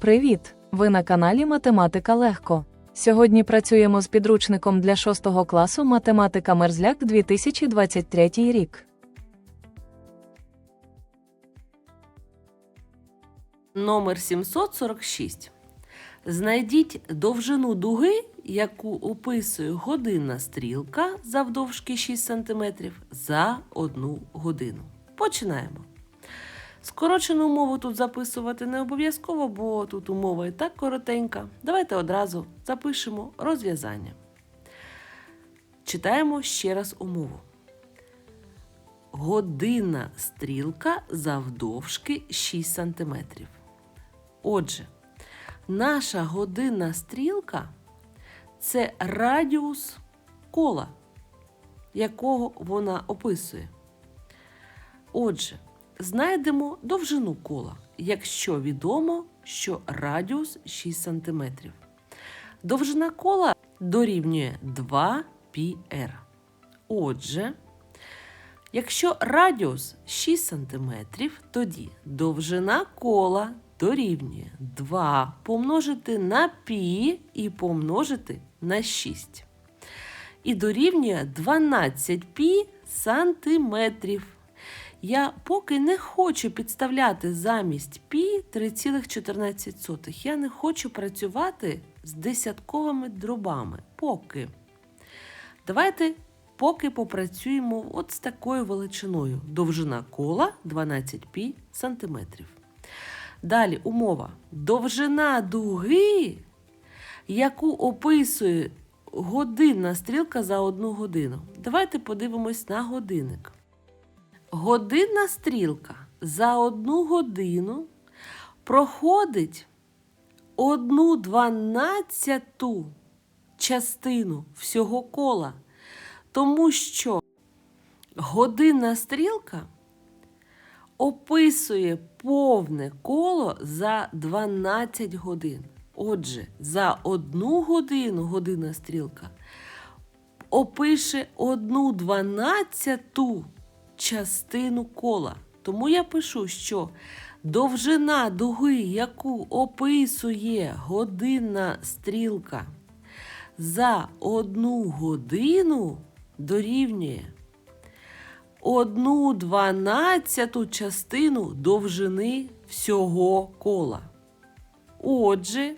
Привіт! Ви на каналі Математика Легко. Сьогодні працюємо з підручником для 6 класу Математика Мерзляк 2023 рік. Номер 746. Знайдіть довжину дуги, яку описує годинна стрілка завдовжки 6 см за одну годину. Починаємо. Скорочену умову тут записувати не обов'язково, бо тут умова і так коротенька. Давайте одразу запишемо розв'язання. Читаємо ще раз умову. Годинна стрілка завдовжки 6 см. Отже, наша годинна стрілка це радіус кола, якого вона описує. Отже, знайдемо довжину кола, якщо відомо, що радіус 6 см. Довжина кола дорівнює 2πr. Отже, Якщо радіус 6 см, тоді довжина кола дорівнює 2 помножити на π і помножити на 6. І дорівнює 12 π сантиметрів. Я поки не хочу підставляти замість π 3,14. Я не хочу працювати з десятковими дробами. Поки. Давайте поки попрацюємо от з такою величиною. Довжина кола 12 π сантиметрів. Далі умова. Довжина дуги, яку описує годинна стрілка за одну годину. Давайте подивимось на годинник. Годинна стрілка за одну годину проходить одну дванадцяту частину всього кола. Тому що годинна стрілка описує повне коло за 12 годин. Отже, за одну годину годинна стрілка опише одну дванадцяту частину кола. Тому я пишу, що довжина дуги, яку описує годинна стрілка за одну годину дорівнює одну дванадцяту частину довжини всього кола. Отже,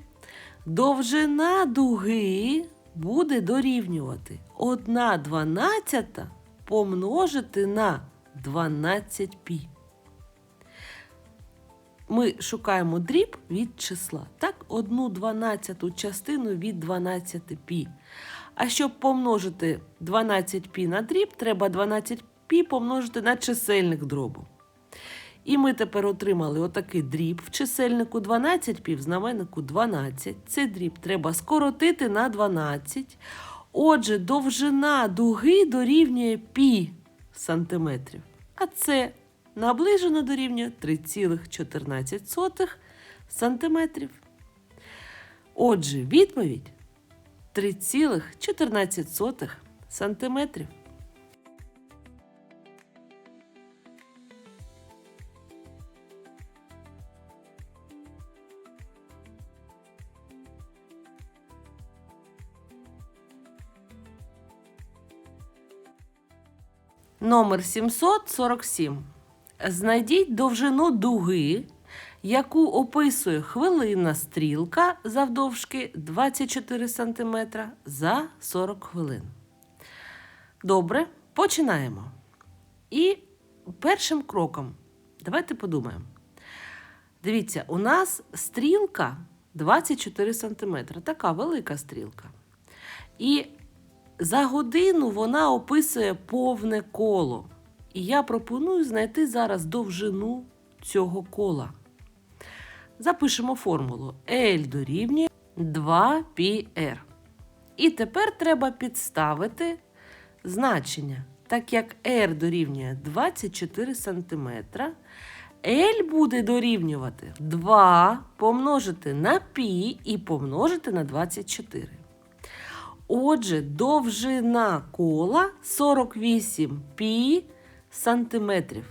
довжина дуги буде дорівнювати 1 дванадцята помножити на 12 пі. Ми шукаємо дріб від числа. Так, 1 дванадцяту частину від 12 пі. А щоб помножити 12 пі на дріб, треба 12 пі помножити на чисельник дробу. І ми тепер отримали отакий дріб в чисельнику 12 пі, в знаменнику 12. Цей дріб треба скоротити на 12. Отже, довжина дуги дорівнює пі сантиметрів. А це наближено до рівня 3,14 сантиметрів. Отже, відповідь 3,14 сантиметрів. Номер 747. Знайдіть довжину дуги, яку описує хвилинна стрілка завдовжки 24 см за 40 хвилин. Добре, починаємо. І першим кроком давайте подумаємо. Дивіться, у нас стрілка 24 см, така велика стрілка. І за годину вона описує повне коло. І я пропоную знайти зараз довжину цього кола. Запишемо формулу L дорівнює 2πr. І тепер треба підставити значення. Так як R дорівнює 24 см, L буде дорівнювати 2 помножити на π і помножити на 24. Отже, довжина кола 48 пі сантиметрів.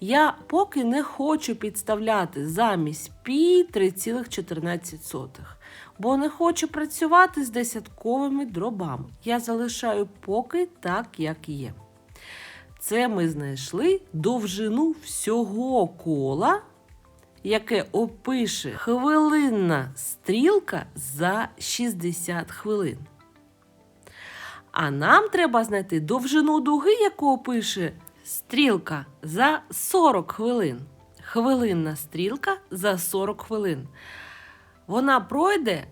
Я поки не хочу підставляти замість пі 3,14, бо не хочу працювати з десятковими дробами. Я залишаю поки так, як є. Це ми знайшли довжину всього кола, яке опише хвилинна стрілка за 60 хвилин. А нам треба знайти довжину дуги, яку опише стрілка за 40 хвилин. Хвилинна стрілка за 40 хвилин. Вона пройде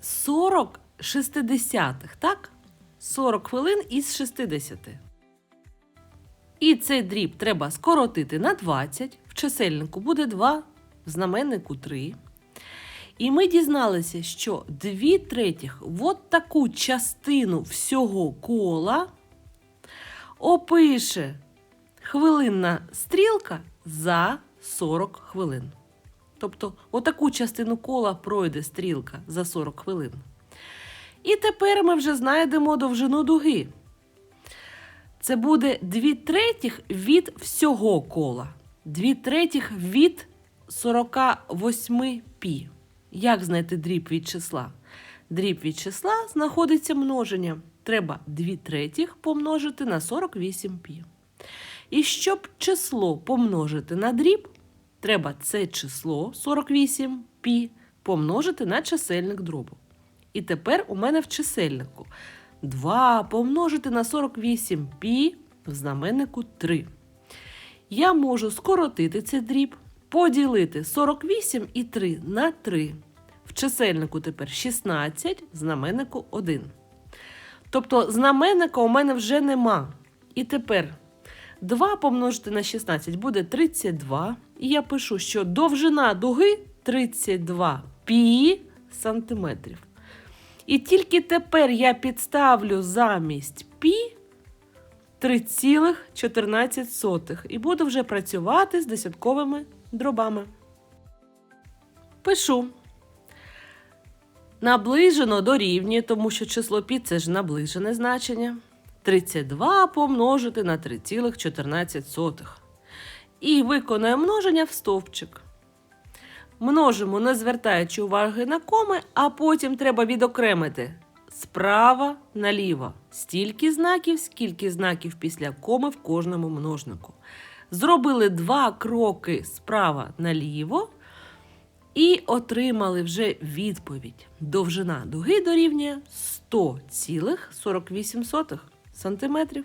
40 шестидесятих, так? 40 хвилин із 60. І цей дріб треба скоротити на 20. В чисельнику буде 2, в знаменнику 3. І ми дізналися, що 2 третіх от таку частину всього кола опише хвилинна стрілка за 40 хвилин. Тобто, отаку частину кола пройде стрілка за 40 хвилин. І тепер ми вже знайдемо довжину дуги. Це буде 2 третіх від всього кола. 2 третіх від 48 пі. Як знайти дріб від числа? Дріб від числа знаходиться множення. Треба 2 третіх помножити на 48 пі. І щоб число помножити на дріб, треба це число 48 пі помножити на чисельник дробу. І тепер у мене в чисельнику 2 помножити на 48 пі в знаменнику 3. Я можу скоротити цей дріб, поділити 48 і 3 на 3. В чисельнику тепер 16, в знаменнику 1. Тобто знаменника у мене вже нема. І тепер 2 помножити на 16 буде 32. І я пишу, що довжина дуги 32 пі сантиметрів. І тільки тепер я підставлю замість пі 3,14 і буду вже працювати з десятковими дробами. Пишу. Наближено дорівнює, тому що число пі це ж наближене значення. 32 помножити на 3,14. І виконуємо множення в стовпчик. Множимо, не звертаючи уваги на коми, а потім треба відокремити справа наліво. Стільки знаків, скільки знаків після коми в кожному множнику. Зробили два кроки справа наліво і отримали вже відповідь. Довжина дуги дорівнює 100,48 сантиметрів.